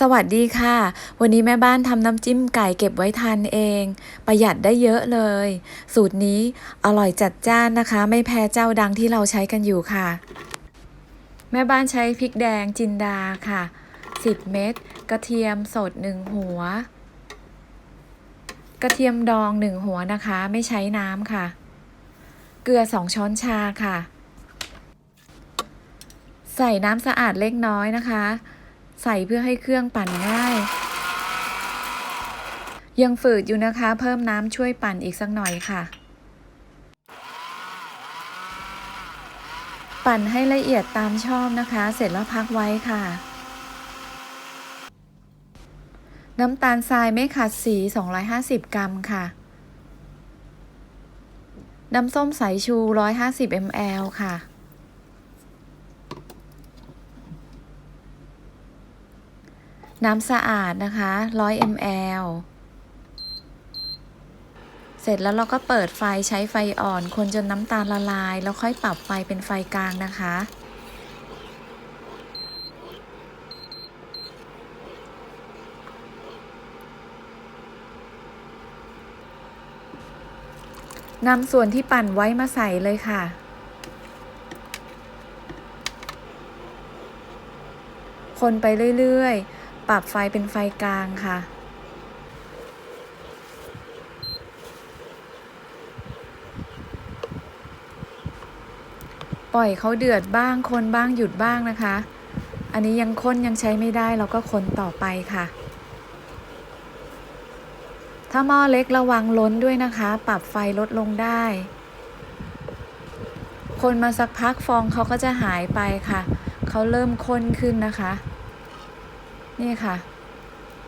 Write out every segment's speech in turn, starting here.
สวัสดีค่ะ วันนี้แม่บ้านทำน้ำจิ้มไก่เก็บไว้ทานเอง ประหยัดได้เยอะเลย สูตรนี้อร่อยจัดจ้านนะคะ ไม่แพ้เจ้าดังที่เราใช้กันอยู่ค่ะ แม่บ้านใช้พริกแดงจินดาค่ะ 10 เม็ดกระเทียมสด1หัว กระเทียมดอง1หัวนะคะ ไม่ใช้น้ำค่ะ เกลือ2ช้อนชาค่ะ ใส่น้ำสะอาดเล็กน้อยนะคะ ใส่เพื่อให้เครื่องปั่นง่าย ยังฝืดอยู่นะคะ เพิ่มน้ำช่วยปั่นอีกสักหน่อยค่ะ ปั่นให้ละเอียดตามชอบนะคะ เสร็จแล้วพักไว้ค่ะ น้ำตาลทรายไม่ขัดสี 250 กรัมค่ะน้ำส้มสายชู 150 ml ค่ะ น้ำสะอาดนะคะ 100 ml เสร็จแล้วเราก็เปิดไฟใช้ไฟอ่อน คนจนน้ำตาลละลาย แล้วค่อยปรับไฟเป็นไฟกลางนะคะ นำส่วนที่ปั่นไว้มาใส่เลยค่ะคนไปเรื่อย ๆ ปรับไฟเป็นไฟกลางค่ะ ปล่อยเขาเดือดบ้างคนบ้างหยุดบ้างนะคะ อันนี้ยังค้นยังใช้ไม่ได้เราก็คนต่อไปค่ะ ถ้าหม้อเล็กระวังล้นด้วยนะคะ ปรับไฟลดลงได้ คนมาสักพักฟองเขาก็จะหายไปค่ะ เขาเริ่มข้นขึ้นนะคะ นี่ค่ะ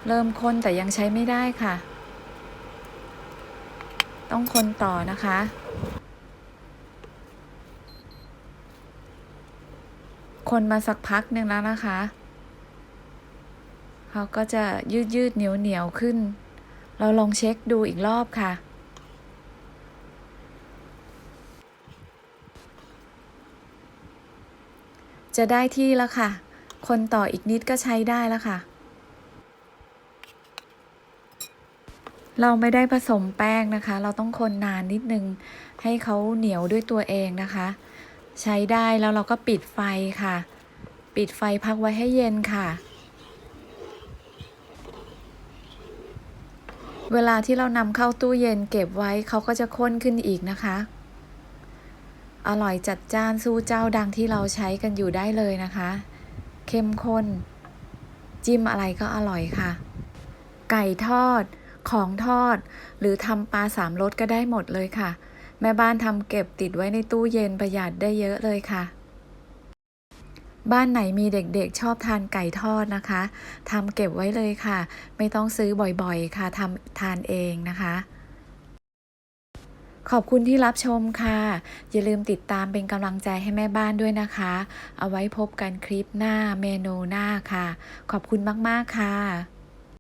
เริ่มข้นแต่ยังใช้ไม่ได้ค่ะ ต้องคนต่อนะคะ คนมาสักพักหนึ่งแล้วนะคะเขาก็จะยืดยืดเหนียวเหนียวขึ้น เราลองเช็คดูอีกรอบค่ะจะได้ที่แล้วค่ะ คนต่ออีกนิดก็ใช้ได้แล้วค่ะ เราไม่ได้ผสมแป้งนะคะ เราต้องคนนานนิดนึง ให้เขาเหนียวด้วยตัวเองนะคะ ใช้ได้แล้วเราก็ปิดไฟค่ะ ปิดไฟพักไว้ให้เย็นค่ะ เวลาที่เรานำเข้าตู้เย็นเก็บไว้เขาก็จะข้นขึ้นอีกนะคะอร่อยจัดจ้านสู้เจ้าดังที่เราใช้กันอยู่ได้เลยนะคะ เข้มข้น จิ้มอะไรก็อร่อยค่ะ ไก่ทอด ของทอด หรือทำปลาสามรสก็ได้หมดเลยค่ะ แม่บ้านทำเก็บติดไว้ในตู้เย็นประหยัดได้เยอะเลยค่ะ บ้านไหนมีเด็กๆชอบทานไก่ทอดนะคะทำเก็บไว้เลยค่ะ ไม่ต้องซื้อบ่อยๆ ค่ะทำทานเองนะคะ ขอบคุณที่รับชมค่ะ อย่าลืมติดตามเป็นกำลังใจให้แม่บ้านด้วยนะคะ เอาไว้พบกันคลิปหน้าเมนูหน้าค่ะ ขอบคุณมาก ๆ ค่ะ